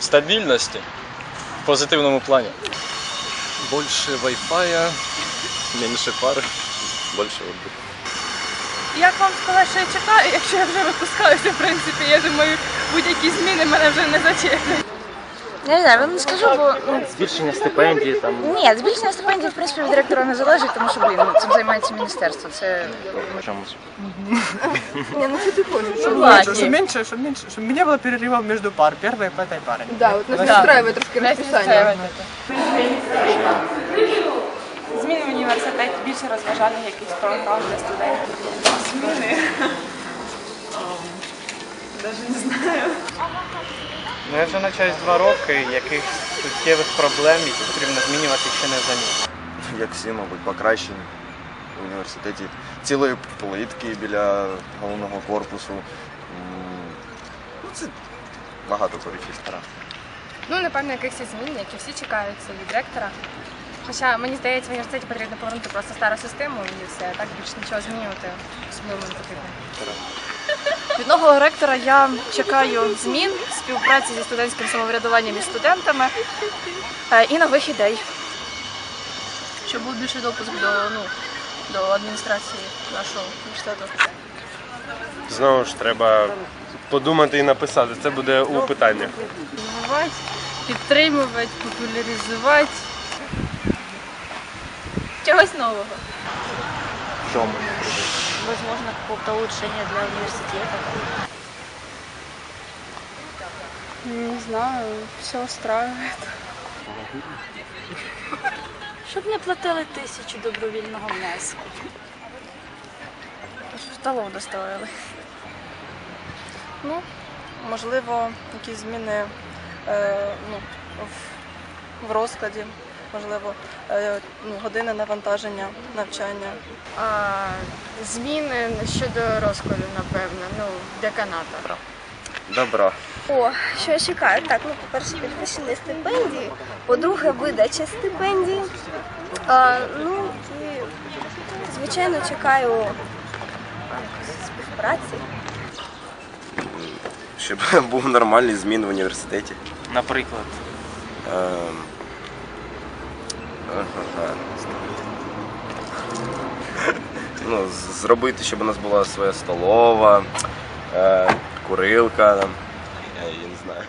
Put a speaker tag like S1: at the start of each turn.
S1: стабільності в позитивному плані.
S2: Больше Wi-Fi, меньше пары, больше отдыха.
S3: Як вам сказати, що я чекаю, якщо я вже випускаюся, в принципі, я думаю, будь-які зміни мене вже не зачеплять.
S4: Я не знаю, вам не скажу, бо ну,
S5: Збільшення стипендії там.
S4: ні, збільшення стипендій, в принципі, від директора не залежить, тому що, блін, ну, цим займається міністерство. Це
S5: в чомусь.
S4: ні, ну що ти хочеш?
S6: Чтобы меньше, чтобы меньше, чтобы меньше, чтобы не было перерывов между пар, первой и пятой парой.
S7: Да, от нас устраивает трошки розписання.
S3: Зміни в університеті, більше розважальних якихось програм для студентів.
S8: Ну, я вже навчаюсь два роки, якихось суттєвих проблем, які потрібно змінювати, ще не замітив.
S2: Як всі, мабуть, покращень в університеті. Цілої плитки біля головного корпусу. Ну, це багато перечислено.
S3: Ну, напевно, якихось змін, які всі чекаються від ректора. Хоча мені здається, в університеті потрібно повернути просто стару систему і все, так більше нічого змінювати особливо не потрібно.
S9: Нового ректора я чекаю змін, співпраці зі студентським самоврядуванням і студентами е, і нових ідей. Щоб був більший допуск до, ну, до адміністрації нашого університету.
S10: Знову ж треба подумати і написати. Це буде у питаннях.
S9: Розвивати, підтримувати, популяризувати. Чогось нового.
S4: Возможно, какого-то улучшения для университета.
S7: Не знаю, все устраивает.
S4: Щоб не платили тисячу добровільного внеску.
S9: Столов доставили. Ну, можливо, якісь зміни е, ну, в, в розкладі, можливо, е, ну, години навантаження, навчання.
S7: А, зміни щодо розкладу, напевно, ну, деканата.
S2: Добро.
S4: О, що я чекаю? Так, ну, по-перше, підвищення стипендії, по-друге, видача стипендії. А, ну, і, звичайно, чекаю співпраці.
S2: Щоб був нормальний змін в університеті.
S5: Наприклад,
S2: Ем, ага. Ну, зробити, щоб у нас була своя столова, е, курилка, я, не знаю.